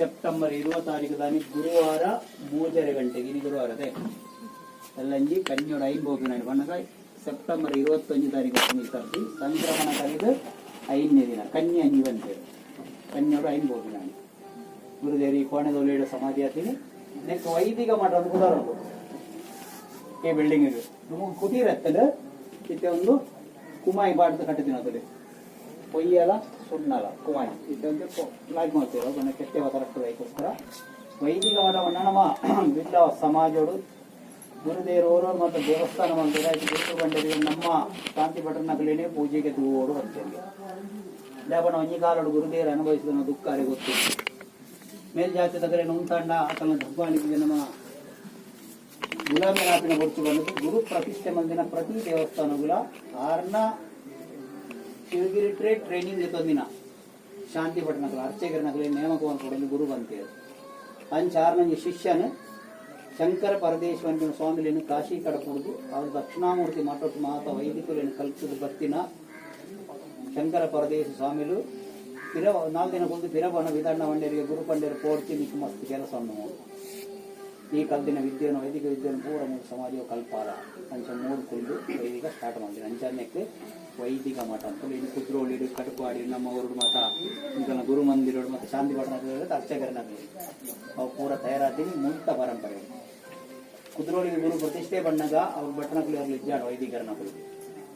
September ಇರುವ ತಾರೀಕು ದಾನಿ ಗುರುವಾರ ಮೂವತ್ತೆರಡು ಗಂಟೆಗೆ, ಇನ್ನು ಗುರುವಾರದೆ ಎಲ್ಲಂಜಿ ಕಣ್ಣೋಡ ಐಬೋಪಿನಾಡಿ ಬಣ್ಣದ ಸೆಪ್ಟೆಂಬರ್ ಇರುವತ್ತೊಂದು ತಾರೀಕು ತರ್ತಿ ಸಂಕ್ರಮಣ ಕರೆದು ಐದನೇ ದಿನ. ಕನ್ಯಾ ಅಂಜಿ ಬಂತೇವೆ ಕನ್ಯೋಡ ಐಬೋಪಿನಾಡಿ ಗುರುದೇವರಿಗೆ ಕೋಣೆದಲ್ಲಿ ಇಡೋ ಸಮಾಧಿ ಆತೀನಿ ನೆಕ್ಸ್ಟ್ ವೈದಿಕ ಮಾಡ ಅಂತ ಉದಾಹರಣೆ ಈ ಬಿಲ್ಡಿಂಗ್ ಇದು. ನಮಗೆ ಕುದಿರತ್ತಲ್ಲ ಇತ್ತೆ ಒಂದು ಕುಮಾಯಿ ಬಾಡ್ದು ಕಟ್ಟುತ್ತೀನಿ ಅದರಲ್ಲಿ ಕೊಯ್ಯಲ್ಲ ಸುಣ್ಣಲ ಕುಮಾರಿ. ಇದೊಂದು ಲಾಗ್ ಮಾಡ್ತೀವಿ. ಅದನ್ನ ಕೆಟ್ಟೆ ಕರೆಕ್ಟ್ ಅದಕ್ಕೋಸ್ಕರ ವೈದಿಕ ಮಠವನ್ನು ನಮ್ಮ ಬಿಡ್ಲ ಸಮಾಜಗಳು ಗುರುದೇವರವರು ಮತ್ತು ದೇವಸ್ಥಾನ ಇದು. ಬಂದಿದೆ ನಮ್ಮ ಶಾಂತಿ ಭಟನಗಲೇನೆ ಪೂಜೆಗೆ ದೂರು ಅಂತೇಳಿ ಲೇಪನ ಒಂಜಿ ಗುರುದೇವರ ಗುರುದೇವರು ಅನುಭವಿಸಿದ ದುಃಖ ಅವರಿಗೆ ಗೊತ್ತು. ಮೇಲ್ಜಾತಿ ತಗರೆ ಉಂಟಣ್ಣ ಆತನ ದಬ್ಬಾಳಿಗೆ ನಮ್ಮ ಗುಲಾಮಿನಾಥಿನ ಗುರುತು ಬಂದದ್ದು. ಗುರು ಪ್ರತಿಷ್ಠೆ ಮಂದಿನ ಪ್ರತಿ ದೇವಸ್ಥಾನಗಳ ಆರ್ನ ಶಿವಗಿರಿ ಟ್ರೈನಿಂಗ್ ತಂದಿನ. ಶಾಂತಿ ಪಟ್ಟಣಗಳು ಅರ್ಚಕರನಗಲಿ ನೇಮಕವನ್ನು ಕೊಡಲು ಗುರು ಬಂತೇವೆ ಅಂಚ ಆರ್ನಂಗೆ ಶಿಷ್ಯನು ಶಂಕರ ಪರದೇಶ್ವರನ ಸ್ವಾಮಿಲೇನು ಕಾಶಿ ಕಡಪುಡುದು ಅವರು ದಕ್ಷಿಣಾಮೂರ್ತಿ ಮಠ ಮಾತ ವೈದಿಕರನ್ನು ಕಲ್ಪಿಸಿದ ಬತ್ತಿನ ಶಂಕರ ಪರದೇಶ ಸ್ವಾಮಿಲು ಪಿರ ನಾಲ್ಕು ದಿನ ಕುಂತು ಪಿರಬನ ವಿಧಾನ ಮಂಡ್ಯರಿಗೆ ಗುರು ಪಂಡ್ಯರು ಪೋಡ್ತಿ ನಿಮ್ಮ ಮಸ್ತ್ ಕೆಲಸವನ್ನು ಈ ಕಲ್ದಿನ ವಿದ್ಯೆಯನ್ನು, ವೈದಿಕ ವಿದ್ಯೆಯನ್ನು ಪೂರ ಮೂರು ಸಮಾಜವು ಕಲ್ಪಾರ. ಅಂಚ ಮೂರು ವೈದಿಕ ಸ್ಟಾರ್ಟ್ ಮಾಡ್ತೀನಿ ಅಂಚನೆಕ್ಕೆ ವೈದಿಕ ಮಠ ಅಂತ ಇನ್ನು ಕುದ್ರೋಳಿ ಕಟುಪಾಡಿ ನಮ್ಮ ಊರು ಮಠ ಇಂಕನ ಗುರು ಮಂದಿರ ಮತ್ತೆ ಶಾಂತಿ ಪಟ್ಟಣ ಅರ್ಚಕರನಾಗಲಿ ಅವು ಪೂರ ತಯಾರಾತೀನಿ ಮುಂತ ಪರಂಪರೆ. ಕುದ್ರೋಳಿ ಗುರು ಪ್ರತಿಷ್ಠೆ ಬಣ್ಣಗ ಅವ್ರ ಬಟ್ಟಣಗಳು ಅವ್ರು ವೈದಿಕರಣ ವೈದಿಕರನಗಳು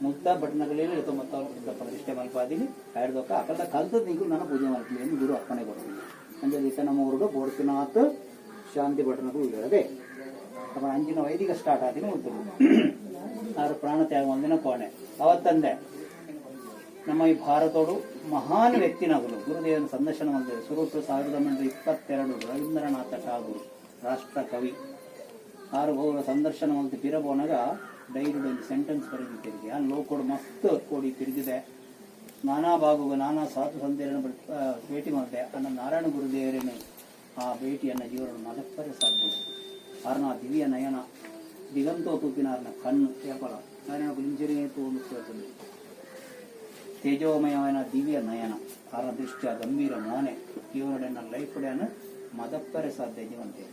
ಮುಕ್ತ ಬಟ್ಟಣಗಳಲ್ಲಿ ತೊಂಬತ್ತ ಪ್ರತಿಷ್ಠೆ ಮಲ್ಪಾದಿನಿ ಕಾಯ್ದೊಕ್ಕ ಅಕ್ಕದ ಕಲ್ತದ ನಿಂಕು ನಾನು ಪೂಜೆ ಮಾಡ್ತೀನಿ ಎಂದು ಗುರು ಅಪ್ಪನೆ ಕೊಡ್ತೀನಿ ಅಂದ್ರೆ ದಿವಸ ನಮ್ಮ ಊರುಗ ಬೋಡ್ತಿನಾಥ್ ಶಾಂತಿ ಭಟನಗಳು ಇಲ್ಲದೆ ನಮ್ಮ ಅಂಜಿನ ವೈದಿಕ ಸ್ಟಾರ್ಟ್ ಆದಿನ ಉಂಟು. ಆರು ಪ್ರಾಣ ತ್ಯಾಗ ಒಂದಿನ ಕೋಣೆ. ಅವತ್ತಂದೆ ನಮ್ಮ ಈ ಭಾರತೋಡು ಮಹಾನ್ ವ್ಯಕ್ತಿನಾಗಲು ಗುರುದೇವನ ಸಂದರ್ಶನ ಹೊಂದಿದೆ ಸುರೂಪು ಸಾವಿರದ ಒಂಬೈನೂರ ಇಪ್ಪತ್ತೆರಡು ರವೀಂದ್ರನಾಥ ಠಾಗೂರ್, ರಾಷ್ಟ್ರ ಕವಿ. ಆರು ಅವರ ಸಂದರ್ಶನ ಹೊಂದಿ ಪಿರಬೋನಾಗ. ಡೈರಿ ಒಂದು ಸೆಂಟೆನ್ಸ್ ಬರೆದು ತಿರುಗಿ. ಆ ಲೋಕೋಡ್ ಮಸ್ತ್ ಕೋಡಿ ತಿರುಗಿದೆ. ನಾನಾ ಬಾಗುವ, ನಾನಾ ಸಾಧು ಸಂತೆಯನ್ನು ಭೇಟಿ ಮಾಡಿದೆ. ಅನ್ನ ನಾರಾಯಣ ಗುರುದೇವರೇನು ಆ ಭೇಟಿಯನ್ನ ಜೀವನ ಮದಪ್ಪರೆ ಸಾಧ್ಯ. ಕಾರಣ ದಿವ್ಯ ನಯನ. ದಿಗಂತೋ ತೂಪಿನಾರ್ನ ಕಣ್ಣು. ಕೇಪಲ ನಾರಾಯಣ ಗುಂಜರಿಯೇ ತೇಜೋಮಯమైన ದಿವ್ಯ ನಯನ ಆರ ದೃಷ್ಟಿಯ ಗಂಭೀರ ಮೋನೆ ನನ್ನ ಲೈಫ್ ಡೇನ ಮದಪ್ಪರೆ ಸಾಧ್ಯ ಜೀವಂತೆ.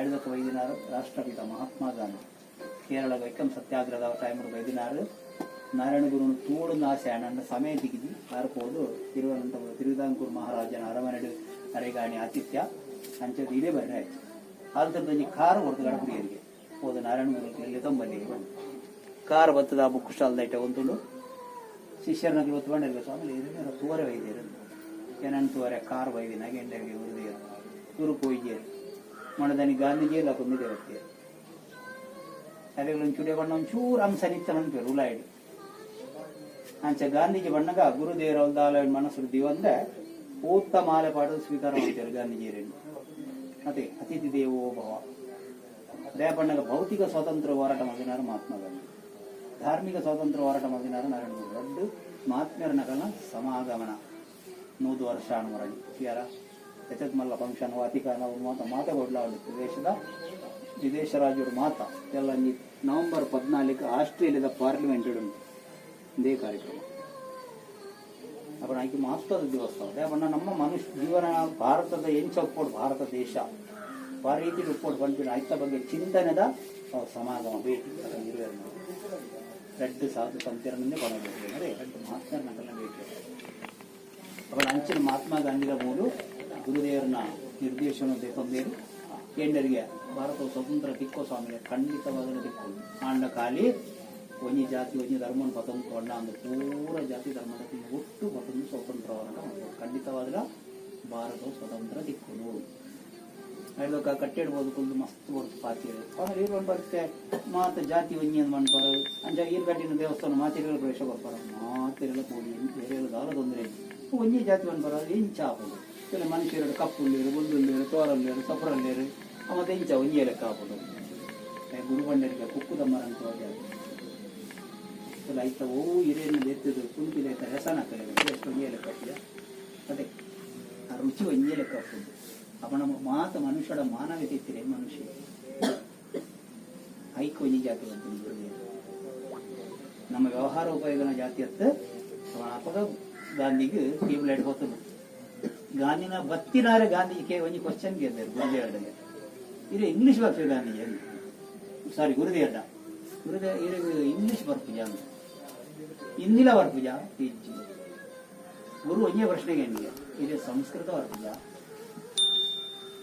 ಐದಕ್ಕ ವೈದಿನಾರು ರಾಷ್ಟ್ರಪಿತ ಮಹಾತ್ಮ ಗಾಂಧಿ, ಕೇರಳ ವೈಕಂ ಸತ್ಯಾಗ್ರಹ ಟೈಮ್ ವೈದಿನಾರು ನಾರಾಯಣ ಗುರುನ ತೋಡು ಆಸೆ ಅಣ್ಣ ಸಮಯ ದಿಗಿದಿ ಆರ್ಕೋದು ತಿರುವನಂತಪುರ ತಿರುವಿದಾಂಕೂರು ಮಹಾರಾಜನ ಅರಮನೆಡು ಅರೆಗಾಣಿ ಆತಿಥ್ಯ ಅಂಚದ ಇದೇ ಬರ್ರೆ ಆಯ್ತು. ಆಲ್ತರದಲ್ಲಿ ಕಾರ್ ಹೊಡೆದು ಗಡಪುಡಿಯರಿಗೆ ಹೋದ ನಾರಾಯಣ ಗುರು ಎಲ್ಲಿ ತಂಬಲ್ಲಿ ಕಾರ್ ಬತ್ತದ ಬುಕ್ ಸ್ಟಾಲ್ ದೈಟ ಒಂದು ಶಿಷ್ಯರನ್ನ ಒತ್ಕೊಂಡಿರ್ಬೇಕು ಸ್ವಾಮಿ ಇರೋ ತೂವರೆ ವೈದ್ಯರು ಏನಂತ ತೋರೆ ಕಾರ್ ವೈದ್ಯ ಗೆಂಡರಿಗೆ ಉರಿದಿರು ತುರು ಪೋಯ್ಯರು ಮಣದನಿ ಗಾಂಧೀಜಿಯಲ್ಲ ಕೊಂದಿದೆ ಅಲೆಗಳು ಚುಡಿಯ ಬಣ್ಣ, ಒಂಚೂರು ಅಂಶ ನಿತ್ತನಂತ ಉಲಾಯಿಡು ಅಂಚ ಗಾಂಧೀಜಿ ಬಣ್ಣಗ ಗುರುದೇವರ ಒಂದು ಮನಸ್ಸು ದಿವಂದ್ರೆ ಊತ್ತ ಮಾಲೆ ಪಾಡಲು ಸ್ವೀಕಾರ ಮಾಡ್ತಾರೆ ಗಾಂಧೀಜಿಯರನ್ನು ಮತ್ತೆ ಅತಿಥಿ ದೇವೋ ಭವ. ಅದೇ ಬಣ್ಣಗ ಭೌತಿಕ ಸ್ವಾತಂತ್ರ್ಯ ಹೋರಾಟ ಮಾಡಿದ ಮಹಾತ್ಮ ಗಾಂಧಿ ಧಾರ್ಮಿಕ ಸ್ವಾತಂತ್ರ್ಯ ಹೋರಾಟ ಮಾಡಿನಾರು ನಾರಾಯಣ ದೊಡ್ಡ ಮಹಾತ್ಮ್ಯರ ನಕಲನ ಸಮಾಗಮನ. ನೂದು ವರ್ಷ ಅನುಮರಣಿ ಯಾರ ಎಚ್ಚತ್ ಮಲ್ಲ ಫಂಕ್ಷನ್ ವಾತಿಕಾನ ಮಾತ ಮಾತಗೊಡ್ಲ ದೇಶದ ವಿದೇಶ ರಾಜ್ಯರು ಮಾತ. ಎಲ್ಲ ನವೆಂಬರ್ ಪದ್ನಾಲ್ಕು ಆಸ್ಟ್ರೇಲಿಯಾದ ಪಾರ್ಲಿಮೆಂಟ್ ಉಂಟು ಇದೇ ಕಾರ್ಯಕ್ರಮ. ಅಪ್ಪ ಆಕೆ ಮಹತ್ವದ ದಿವಸ. ಬಣ್ಣ ನಮ್ಮ ಮನುಷ್ಯ ಜೀವನ, ಭಾರತದ ಎಂಚ ಒಪ್ಪೋಡು ಭಾರತ ದೇಶ. ಆ ರೀತಿ ಒಪ್ಪೋಡು ಬಂದಿನ ಆಯ್ತ ಬಗ್ಗೆ ಚಿಂತನೆದ, ಸಮಾಗಮ, ಭೇಟಿ. ಸಾಧು ಸಂತಿರನ್ನೇ ಬರಬೇಕು ಅಂದರೆ ರೆಡ್ ಮಹಾತ್ಮ ಭೇಟಿ ಅವರ ಅಂಚಿನ ಮಹಾತ್ಮ ಗಾಂಧಿರ ಮೂರು, ಗುರುದೇವರನ್ನ ನಿರ್ದೇಶನ ತಂದೇರು ಕೇಂದ್ರರಿಗೆ ಭಾರತವು ಸ್ವತಂತ್ರ ದಿಕ್ಕೋ ಸ್ವಾಮಿಗೆ ಖಂಡಿತವಾದ ದಿಕ್ಕು. ಕಾಂಡ ಖಾಲಿ ಒಂಜಿ ಜಾತಿ ಒಂಜಿ ಧರ್ಮನ ಪತಂದು ಕೊಂಡ ಅಂದ್ರೆ ಪೂರ ಜಾತಿ ಧರ್ಮದ ಒಟ್ಟು ಪತಂದು ಸ್ವತಂತ್ರವಾದ ಖಂಡಿತವಾದ ಭಾರತ ಸ್ವತಂತ್ರ ದಿಕ್ಕು. ಹೇಳೋಕ ಕಟ್ಟಿಡ್ಬೋದು ಕುಲ್ದು ಮಸ್ತ್ ಬರುತ್ತೆ ಪಾತಿರು ಆಮೇಲೆ ಇವ್ರು ಬರುತ್ತೆ. ಮಾತು ಜಾತಿ ಒಂಜಿ ಅಂತ ಮಾಡ್ತಾರೆ ಅಂಜ ಈರ್ ಕಟ್ಟಿನ ದೇವಸ್ಥಾನ ಮಾತಿರೆಲ್ಲ ಪ್ರವೇಶ ಬರ್ತಾರೆ ಮಾತಿರೆಲ್ಲ ಕೂಡಿ ಬೇರೆ ದಾರ ತೊಂದರೆ ಒಂಜಿ ಜಾತಿ ಒಂದು ಬರೋದು ಇಂಚ ಹಾಕೋದು ಇಲ್ಲ ಮನುಷ್ಯರು ಕಪ್ಪುಳ್ಳೇರು ಬುಲ್ಲುಳ್ಳೇರು ತೋರಲ್ಲೇರು ಸಫರಲ್ಲೇರು ಮತ್ತೆ ಇಂಚ ಒಂಜಿ ಲೆಕ್ಕ ಹಾಕೋದು ಗುರು ಬಂಡರಿಗೆ ಮರ ಅಂತ ಹೋಗಿ ಆಯ್ತ ಓ ಹಿರಿಯನ್ನು ಎತ್ತಿದ್ರು ಕುಂತಿದೆ ಅಂತ ಹೆಸನ ಕಲಿಯೋದು ಎಷ್ಟು ಒಂಜಿ ಲೆಕ್ಕ ಹಾಕಿದ ಅದೇ ಆ ರುಚಿ ಒಂಜಿ ಲೆಕ್ಕ ಹಾಕೋದು ಅಪ್ಪ ನಮ್ಮ ಮಾತು ಮನುಷ್ಯರ ಮಾನವೀಯತೆ ಇತ್ತಿರೆ ಮನುಷ್ಯ. ಐಕ್ ಒಂಜಿ ಜಾತಿ ನಮ್ಮ ವ್ಯವಹಾರ ಉಪಯೋಗನ ಜಾತಿ ಅತ್ತ ಅಪಗ ಗಾಂಧಿಗೆ ಟ್ಯೂಬ್ಲೈಟ್ ಹೋತನು ಗಾಂಧಿನ ಬತ್ತಿನಾರೆ ಗಾಂಧಿಗೆ ಒಂಜಿ ಕ್ವಶನ್ ಗೆದ್ದರು ಗುರುದೇವರಿಗೆ ಇದು ಇಂಗ್ಲಿಷ್ ಭಾಷೆ ಗಾಂಧಿಜಿ ಸಾರಿ ಗುರುದೇವರ ಗುರುದೇ ಇದು ಇಂಗ್ಲಿಷ್ ಬರ್ಪುಜ ಅಂತ. ಹಿಂದಿಲ ಬರ್ಪುಜ ಗುರು ಒಂದೇ ಪ್ರಶ್ನೆಗೆ ಇದು ಸಂಸ್ಕೃತ ಬರ್ಪುಜ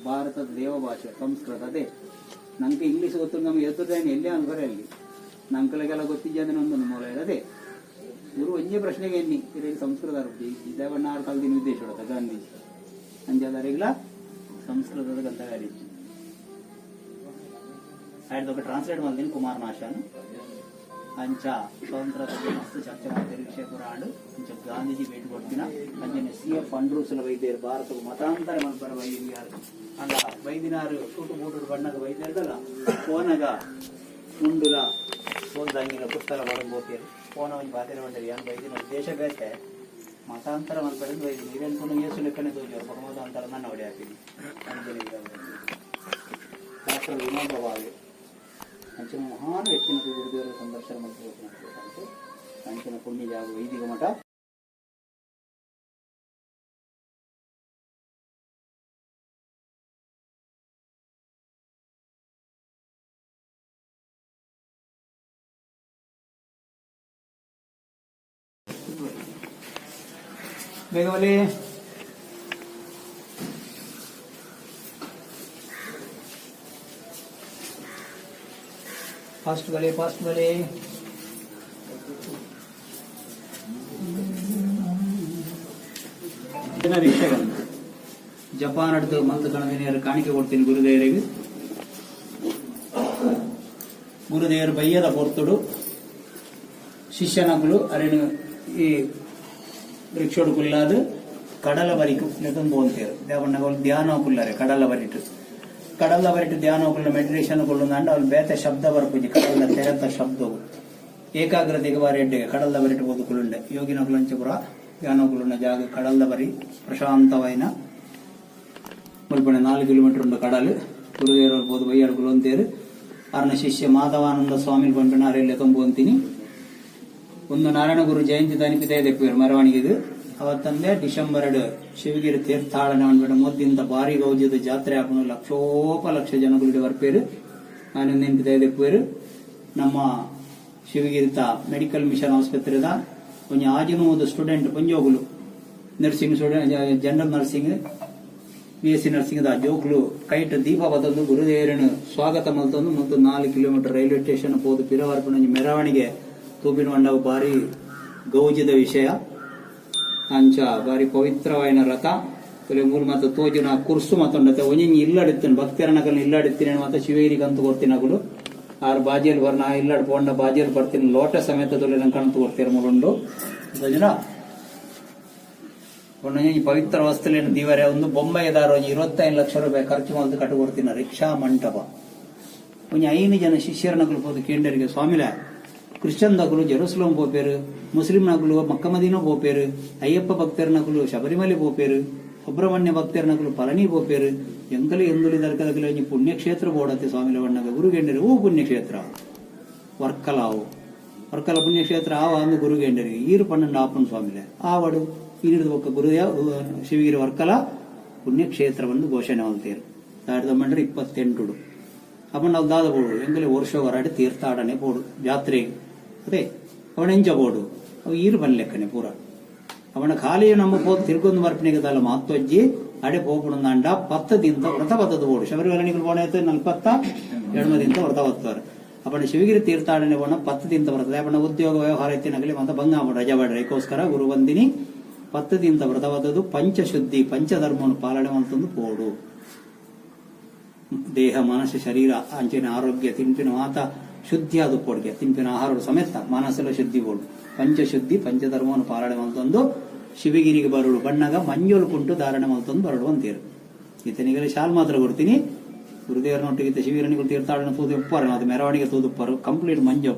ಭಾರತದ ದೇವಭಾಷೆ ಸಂಸ್ಕೃತದೇ ನನಗೆ ಇಂಗ್ಲೀಷ್ ಗೊತ್ತು, ನಮ್ಗೆ ಎದುರ್ದೇನೆ ಎಲ್ಲೇ ಅನ್ಬರೇ ಅಲ್ಲಿ. ನನ್ನ ಕಲೆಗೆಲ್ಲ ಗೊತ್ತಿದ್ದೆ ನಮ್ದೊಂದು ಮೂಲ ಅದೇ. ಇವರು ಒಂದೇ ಪ್ರಶ್ನೆಗೆ ಎನ್ನಿ ಇರಲಿ ಸಂಸ್ಕೃತ ಅರ್ಬಿ ಇದೇವಣ್ಣ ಆರು ಕಾಲದ ನಿರ್ದೇಶೋಡದ ಗಾಂಧಿ. ಅಂಜಾದಾರಿಗ್ಲ ಸಂಸ್ಕೃತದ ಗಂಧಗಾರಿ ಆಯ್ತು ಟ್ರಾನ್ಸ್ಲೇಟ್ ಮಾಡ್ತೀನಿ, ಕುಮಾರ್ ನಾಶಾನ್ ಅಂಚ ಸ್ವಾತಂತ್ರ್ಯ ಬಗ್ಗೆ ಮಸ್ತ್ ಚರ್ಚೆ ಮಾಡ್ತಾರೆ ವಿಷಯ ಪುರಾಣ ಅಂಚ ಗಾಂಧೀಜಿ ಭೇಟಿ ಕೊಡ್ತಿನ ಅಂಚನೆ ಸಿ ಎಫ್ ಅಂಡ್ರೂಸ್ಲ ವೈದ್ಯರು ಭಾರತವು ಮತಾಂತರ ಮಲ್ಪರ ವೈದ್ಯರು ಅಂಡ ವೈದ್ಯನಾರು ಟೂಟು ಬೂಟು ಬಣ್ಣದ ವೈದ್ಯರಲ್ಲ ಫೋನಗ ಮುಂಡುಲ ಸೋಲ್ದಂಗಿನ ಪುಸ್ತಕ ಬರಂಬೋತಿಯರು ಫೋನ ಒಂದು ಬಾತಿನ ಬಂದರೆ ಏನು ವೈದ್ಯನ ಉದ್ದೇಶ ಬೇಕೆ ಮತಾಂತರ ಮಲ್ಪರಿಂದ ವೈದ್ಯ ನೀರೆನ್ಕೊಂಡು ಏಸು ಲೆಕ್ಕನೆ ತೋಜೋರು ಪರಮತಾಂತರ ನನ್ನ ಹೊಡೆ ಹಾಕಿನಿ ಡಾಕ್ಟರ್ ವಿನೋದ ಬಾವೆ ಅಂಚಿನ ಮಹಾನ್ ವ್ಯಕ್ತಿನ ಗುರುದೇವರ ಸಂದರ್ಶನ ಮಾಡ್ತಿರ್ತಕ್ಕಂಥ ಅಂಚಿನ ಪುಣ್ಯ ಜಾಗ ವೈದಿಕ ಮಠ ಬೇಗ फास्ट वाले फास्ट वाले ವೀಕ್ಷಕರು ಜಪಾನ್ ಅಡ್ದು ಮಂದ ಕಣದಿನಿಯರು ಕಾಣಿಕೆ ಕೊಡ್ತೀನಿ ಗುರುದೇವರಿಗೆ ಗುರುದೇವರು ಬಯ್ಯದ ಪೊರ್ತುಡು ಶಿಷ್ಯನಗಳು ಅರೇನು ಈ ವೃಕ್ಷೋಡು ಕುಲ್ಲಾದು ಕಡಲ ಬರಿಕು ನೆತಂಬು ಅಂತೇರು ದೇವಣ್ಣಗಳು ಧ್ಯಾನ ಕುಲ್ಲಾರೆ ಕಡಲ ಬರಿಟು ಬರಿಟ್ಟು ಧ್ಯಾನ ಕುಲ್ಲ ಮೆಡಿಟೇಷನ್ ಕೊಲ್ಲುಂದಂಡ ಅವ್ರು ಬೇತೆ ಶಬ್ದ ಬರ್ಪುಜಿ ಕಡಲ ತೆರೆತ ಶಬ್ದವು. ಏಕಾಗ್ರತೆಗೆ ಬಾರಿ ಎಡ್ಡೆಗೆ ಕಡಲ ಬರಿಟ್ಟು ಓದುಕುಲುಂಡೆ ಯೋಗಿನ ಕುಲಂಚಪುರ ಧ್ಯಾನ ಕುಲುಂಡ ಜಾಗ ಕಡಲ ಬರಿ ಪ್ರಶಾಂತವೈನ. ಮುಲ್ಪಣೆ ನಾಲ್ಕು ಕಿಲೋಮೀಟರ್ ಉಂಡು ಕಡಲು. ಗುರುದೇವರು ಬೋದು ಬೈಯಾಡು ಅಂತೇರು ಅರ್ನ ಶಿಷ್ಯ ಮಾಧವಾನಂದ ಸ್ವಾಮಿ ಬಂಪಿನ ಅರೆಯಲ್ಲಿ ತುಂಬು ಅಂತೀನಿ. ಒಂದು ನಾರಾಯಣ ಗುರು ಜಯಂತಿ ತನಿಪಿತ ಇದೆ ಮೆರವಣಿಗೆ ಅವತ್ತಂದೇ ಡಿಸೆಂಬರ್ ಎರಡು ಶಿವಗಿರಿ ತೀರ್ಥಾಳನ ಅಂದ್ಬಿಟ್ಟು ಮೊದ್ದಿಂದ ಭಾರಿ ಗೌಜದ ಜಾತ್ರೆ ಹಾಕೊಂಡು ಲಕ್ಷೋಪಲಕ್ಷ ಜನಗಳು ಬರ್ಪೇರು ನಾನು ನೆನಪಿತ ಪೇರು. ನಮ್ಮ ಶಿವಗಿರಿತ ಮೆಡಿಕಲ್ ಮಿಷನ್ ಆಸ್ಪತ್ರೆದ ಒಂದು student ಪಂಜೋಗುಲು nursing student general nursing B S C nursing the ಜೋಕ್ಲು ಕೈಟ್ ದೀಪ ಬದಲು ಗುರುದೇವರನ್ನು ಸ್ವಾಗತ ಮಲ್ತೊಂದು ಮತ್ತು ನಾಲ್ಕು ಕಿಲೋಮೀಟರ್ ರೈಲ್ವೆ ಸ್ಟೇಷನ್ ಹೋದ ಪಿರವರ್ಪಣ ಮೆರವಣಿಗೆ ತೂಪಿನ ಮಂಡವು ಭಾರಿ ಗೌಜದ ವಿಷಯ. ಅಂಚ ಬಾರಿ ಪವಿತ್ರವಾಯಿನ ರಥ. ತೊಲೆ ಮೂಲ ಮತ್ತು ತೋಜಿನ ಕುರ್ಸು ಮತ್ತೊಂಡತೆ ಒಂಜಿ ಇಲ್ಲಡಿತ್ತೇನೆ ಭಕ್ತಿಯರನಕಲ್ ಇಲ್ಲಡಿತ್ತೀನಿ ಮತ್ತೆ ಶಿವೇರಿ ಕಂತು ಕೊಡ್ತೀನಗಳು ಆರು ಬಾಜಿಯಲ್ಲಿ ಬರ್ನ ಇಲ್ಲಾಡಿ ಪೋಂಡ ಬಾಜಿಯಲ್ಲಿ ಬರ್ತೀನಿ. ಲೋಟ ಸಮೇತ ತೊಲೆ ಕಂತು ಕೊಡ್ತೀರ ಮೂರುಂಡು ಜನ ಪವಿತ್ರ ವಸ್ತುಲೇನು ದೀವರೆ, ಒಂದು ಬೊಂಬೈದಾರು ಒಂದು ಇರುವತ್ತೈದು ಲಕ್ಷ ರೂಪಾಯಿ ಖರ್ಚು ಮಾಡಿ ಕಟ್ಟು ಕೊಡ್ತೀನಿ ರಿಕ್ಷಾ ಮಂಟಪ. ಒಂದು ಐದು ಜನ ಶಿಷ್ಯರನ್ನ ಹೋದ ಕೇಂದ್ರರಿಗೆ. ಸ್ವಾಮಿಲ ಕ್ರಿಶ್ಚನ್ದಾಗಲು ಜೆರೂಸಲಂ ಪೋಪೇರು ಮುಸ್ಲಿಂನಾಗಲು ಮಕ್ಕ ಮದೀನೋ ಪೋಪೇರು ಅಯ್ಯಪ್ಪ ಭಕ್ತರನಕಲು ಶಬರಿಮಲೆ ಪೋಪೇರು ಸುಬ್ರಹ್ಮಣ್ಯ ಭಕ್ತರನಕಲು ಪಳನಿ ಪೋಪೇರು ಎಂಕಲ ಎಂದುಲಿ ದರ್ಗದಲ್ಲಿ ಅಂಜಿ ಪುಣ್ಯಕ್ಷೇತ್ರ ಬೋಡತ್ತೆ ಸ್ವಾಮಿ ಲವಣ್ಣಗ ಗುರುಗೆಂಡರಿ ಹೂ ಪುಣ್ಯಕ್ಷೇತ್ರ ವರ್ಕಲಾವು ವರ್ಕಲ ಪುಣ್ಯಕ್ಷೇತ್ರ ಆವ ಅಂದು ಗುರುಗೆಂಡರಿ ಈರು ಪಣ್ಣಂಡು ಆಪನ್ ಸ್ವಾಮಿಲೆ ಆವಡು ಈರಿದ ಒಕ್ಕ ಗುರುಯ ಶಿವಗಿರಿ ವರ್ಕಲ ಪುಣ್ಯಕ್ಷೇತ್ರವನ್ನು ಘೋಷಣೆ ಹೊಲ್ತೀರು ಸಾವಿರದ ಒಂಬೈನೂರ ಇಪ್ಪತ್ತೆಂಟು ಅಮ್ಮನ ದಾದ ಬೋಡು ಎಂಗಲೇ ವರ್ಷ ಹೊರಾಡಿ ತೀರ್ಥಾಡನೆ ಬೋಡು ಜಾತ್ರೆಗೆ ಅದೇ, ಅವನ ಎಂಜ ಬೋಡು. ಅವು ಈರು ಬನ್ಲೆಕ್ಕನೆ ಪೂರ. ಅವನ ಖಾಲಿ ನಮ್ಮ ಪೋದು ತಿರ್ಗೊಂದು ಬರ್ಪಣಿಗೆ ತಲ್ಲ ಮಾತೊಜ್ಜಿ ಅಡೆ ಪತ್ತ ಪತ್ತದಿಂದ ವ್ರತ ಬತ್ತದ ಓಡು ಶಬರಿಮಲೆಗಳು ಪೋಣೈತೆ ನಲ್ಪತ್ತ ಎಡಮದಿಂದ ವ್ರತ ಬತ್ತವರು ಅಪ್ಪಣ ಶಿವಗಿರಿ ತೀರ್ಥಾಡನೆ ಪತ್ತ ಪತ್ತದಿಂದ ಬರ್ತದೆ ಅಪ್ಪಣ ಉದ್ಯೋಗ ವ್ಯವಹಾರ ಎತ್ತಿನಗಲಿ ಮತ್ತೆ ಭಂಗ ರಜಾ ಬಾಡ್ರಿ. ಅದಕ್ಕೋಸ್ಕರ ಗುರು ಬಂದಿನಿ ಪತ್ತದಿಂದ ವ್ರತ ಪಂಚ ಪಂಚಶುದ್ಧಿ, ಪಂಚಧರ್ಮವನ್ನು ಪಾಲನೆ ಅಂತಂದು ಪೋಡು ದೇಹ, ಮನಸ್ಸು, ಶರೀರ, ಅಂಚಿನ ಆರೋಗ್ಯ ತಿಂಪಿನ ಮಾತ ಶುದ್ಧಿ ಅದು ಕೊಡ್ಗೆ, ತಿಂಪಿನ ಆಹಾರ ಸಮೇತ ಮನಸ್ಸೆಲ್ಲ ಶುದ್ಧಿ ಬೋಡು ಪಂಚಶುದ್ಧಿ, ಪಂಚಧರ್ಮವನ್ನು ಪಾಲನೆ ಮಾಡ್ತಂದು ಶಿವಗಿರಿಗೆ ಬರಡು ಬಣ್ಣಗ ಮಂಜೋಲು ಕುಂಟು ಧಾರಣೆ ಮಾಡ್ತಂದು ಬರಡು ಅಂತೀರು ಈತನಿಗೆ ಶಾಲ್ ಮಾತ್ರ ಕೊಡ್ತೀನಿ. ಗುರುದೇವರನೊಟ್ಟಿಗೆ ಶಿವಗಿರನಿಗಳು ತೀರ್ಥಾಡನ ತೂದು ಉಪ್ಪಾರ ಅದು ಮೆರವಣಿಗೆ ತೂದು ಉಪ್ಪಾರು ಕಂಪ್ಲೀಟ್ ಮಂಜು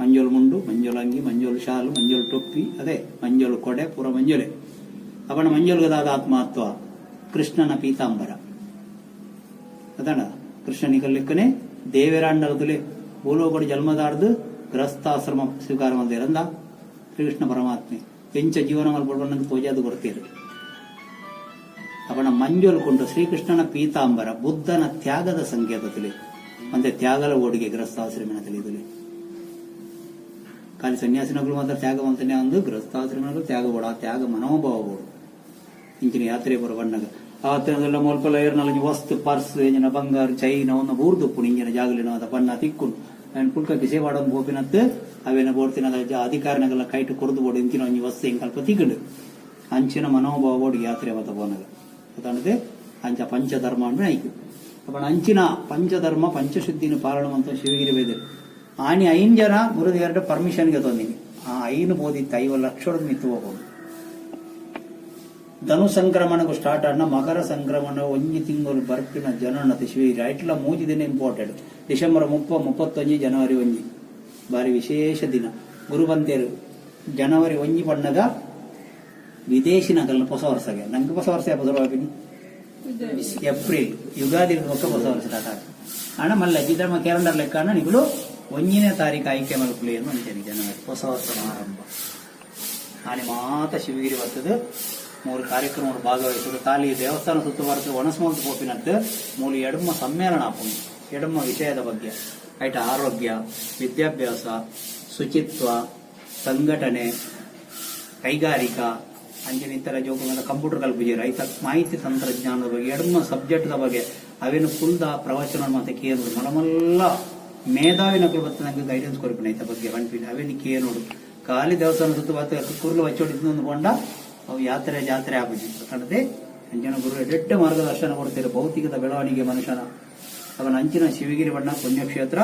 ಮಂಜೋಲು ಮುಂಡು ಮಂಜೋಲು ಅಂಗಿ ಮಂಜೋಲು ಶಾಲು ಮಂಜೋಲು ಟೊಪ್ಪಿ, ಅದೇ ಮಂಜೋಲು ಕೊಡೆ, ಪೂರ ಮಂಜೋಲೆ ಅವನ ಮಂಜೋಲ್ಗದಾದ ಆತ್ಮಹತ್ವ ಕೃಷ್ಣನ ಪೀತಾಂಬರ. ಅದಣ್ಣ ಕೃಷ್ಣನಿಗೆ ಲೆಕ್ಕನೆ ದೇವರಾಂಡಗದಲ್ಲಿ ಭೂಲೋಕಡು ಜನ್ಮದಾಡ್ದು ಗೃಹಸ್ಥಾಶ್ರಮ ಸ್ವೀಕಾರ ಮಾಡಿರಂದ ಶ್ರೀಕೃಷ್ಣ ಪರಮಾತ್ಮೆ. ಎಂಚ ಜೀವನ ಮಲ್ಪಡ್ಕೊಂಡು ತೋಜಾದು ಕೊಡ್ತೀರಿ. ಅವನ ಮಂಜೊಲ್ಕೊಂಡು ಶ್ರೀಕೃಷ್ಣನ ಪೀತಾಂಬರ, ಬುದ್ಧನ ತ್ಯಾಗದ ಸಂಕೇತದಲ್ಲಿ. ಮತ್ತೆ ತ್ಯಾಗಲ ಓಡಿಗೆ ಗೃಹಸ್ಥಾಶ್ರಮಿನ ತಿಳಿಯದಲ್ಲಿ. ಖಾಲಿ ಸನ್ಯಾಸಿನಗಳು ಮಾತ್ರ ತ್ಯಾಗ ಮಂತನೇ ಒಂದು ಗೃಹಸ್ಥಾಶ್ರಮಿನಗಳು ತ್ಯಾಗ ಆ ತ್ಯಾಗ ಮನೋಭಾವ ಬೋಡು ಇಂಚಿನ ಯಾತ್ರೆ ಬರೋ ಬಣ್ಣಗ. ಆತನದೆಲ್ಲ ಮೊಲ್ಪಲ ಏರ್ನಲ್ಲಿ ವಸ್ತು, ಪರ್ಸ್, ಎಂಜಿನ, ಬಂಗಾರ ಚೈನ ಒಂದು ಬೂರ್ದುಪ್ಪು ಇಂಜಿನ ಜಾಗಲಿನ ಅದ ಬಣ್ಣ ತಿಕ್ಕುಂಡು ಅವನ್ ಪುಲ್ಕ ಕಿಸೆ ಗೋಪಿನತ್ ಅವೇನ ಬೋಡ್ತಿನ ಅಧಿಕಾರಿನಗೆಲ್ಲ ಕೈಟ್ ಕೊರದು ಬೋಡು ಇಂತಿನ ಒಂಜಿ ವಸ್ತು ಹೆಂಗ್ ಕಲ್ಪ ತಿಕ್ಕಂಡು ಅಂಚಿನ ಮನೋಭಾವ ಬೋಡು ಯಾತ್ರೆ ಬತ್ತ ಬೋನಗ. ಅದಾನದೆ, ಅಂಚ ಪಂಚಧರ್ಮ ಅಂದ್ರೆ ಐಕು ಅಪ್ಪಣ ಅಂಚಿನ ಪಂಚಧರ್ಮ, ಪಂಚಶುದ್ಧಿನ ಪಾಲನ ಅಂತ ಶಿವಗಿರಿ ಬೇದರು ಆನಿ ಐನ್ ಜನ ಪರ್ಮಿಷನ್ ಪರ್ಮಿಷನ್ಗೆ ತಂದಿನಿ. ಆ ಐನು ಬೋದಿತ್ತು ಐವ ಲಕ್ಷದ ಮಿತ್ತು ಹೋಗೋದು. ಧನು ಸಂಕ್ರಮಣಕ್ಕೂ ಸ್ಟಾರ್ಟ್ ಆಡ್ನ ಮಕರ ಸಂಕ್ರಮಣ, ಒಂಜಿ ತಿಂಗಳು ಬರ್ಪಿನ ಜನ ಶಿವಗಿರಿ. ಐಟ್ಲ ಮೂಜಿದೇನೆ ದಿನ ಇಂಪಾರ್ಟೆಂಟ್ ಡಿಸೆಂಬರ್ ಮುಪ್ಪ ಮುಪ್ಪತ್ತೊಂಜಿ ಜನವರಿ ಒಂಜಿ. ಬಾರಿ ವಿಶೇಷ ದಿನ. ಗುರು ಬಂತೇರು ಜನವರಿ ಒಂಜಿ ಬಣ್ಣದ ವಿದೇಶಿ ನಗಲ್ನ ಹೊಸ ವರ್ಷಗೆ ನಂಗೆ ಹೊಸ ವರ್ಷ ಶುರುವಾಗಿನಿ ಏಪ್ರಿಲ್. ಯುಗಾದಿ ಮೊಕ್ಕ ಹೊಸ ವರ್ಷ ಹಣ ಮಲ್ಲ ಜಿದ್ರಮ್ಮ ಕ್ಯಾಲೆಂಡರ್ ಲೆಕ್ಕ ಹಣ ನಿಗಳು ಒಂಜನೇ ತಾರೀಕು ಆಯ್ಕೆ ಮಲ್ಪುಲಿ ಎಂದು ಅಂತೀನಿ ಜನವರಿ. ಹೊಸ ವರ್ಷದ ಆರಂಭ ಹಾನಿ ಮಾತ ಶಿವಗಿರಿ ಬರ್ತದೆ. ಮೂರು ಕಾರ್ಯಕ್ರಮಗಳು ಭಾಗವಹಿಸಿದ್ರು ತಾಲಿ ದೇವಸ್ಥಾನ ಸುತ್ತು ಬರ್ತದೆ ಒಣಸ್ಮಂತ ಪೋಪಿನಂತೆ ಮೂಲ ಎಡಮ ಸಮ್ಮೇಳನ ಆಪುಂಡು ಎಡಮ ವಿಷಯದ ಬಗ್ಗೆ. ಆಯ್ತಾ, ಆರೋಗ್ಯ, ವಿದ್ಯಾಭ್ಯಾಸ, ಶುಚಿತ್ವ, ಸಂಘಟನೆ, ಕೈಗಾರಿಕಾ ಅಂಚಿನ ಇತರ ಜೋಕುಗಳ ಕಂಪ್ಯೂಟರ್ ರೈತ ಮಾಹಿತಿ ತಂತ್ರಜ್ಞಾನದ ಬಗ್ಗೆ, ಎಡಮ ಸಬ್ಜೆಕ್ಟ್ದ ಬಗ್ಗೆ, ಅವೇನು ಫುಲ್ದ ಪ್ರವಚನ ಮತ್ತೆ ಕೇಳೋದು. ಮನಮಲ್ಲ ಮೇಧಾವಿನ ಬತ್ತ ನಂಗೆ ಗೈಡೆನ್ಸ್ ಕೊರಪಿನ ಐತ ಬಗ್ಗೆ ಬಂದ್ಬಿಟ್ಟು ಅವೇನು ಕೇಳೋಡು ಖಾಲಿ ದೇವಸ್ಥಾನ ಸುತ್ತ ಬತ್ತ ಕುರ್ಲು ಹಚ್ಚೋಡಿದ್ದು ಕೊಂಡ ಅವು ಯಾತ್ರೆ, ಜಾತ್ರೆ ಆಗುದು ಕಂಡದೆ ಅಂಜನ ಗುರು ದೊಡ್ಡ ಮಾರ್ಗದರ್ಶನ ಕೊಡ್ತೀರಿ ಭೌತಿಕದ ಬೆಳವಣಿಗೆ ಮನುಷ್ಯನ. ಅವನ ಅಂಚಿನ ಶಿವಗಿರಿ ಬಣ್ಣ ಪುಣ್ಯಕ್ಷೇತ್ರ.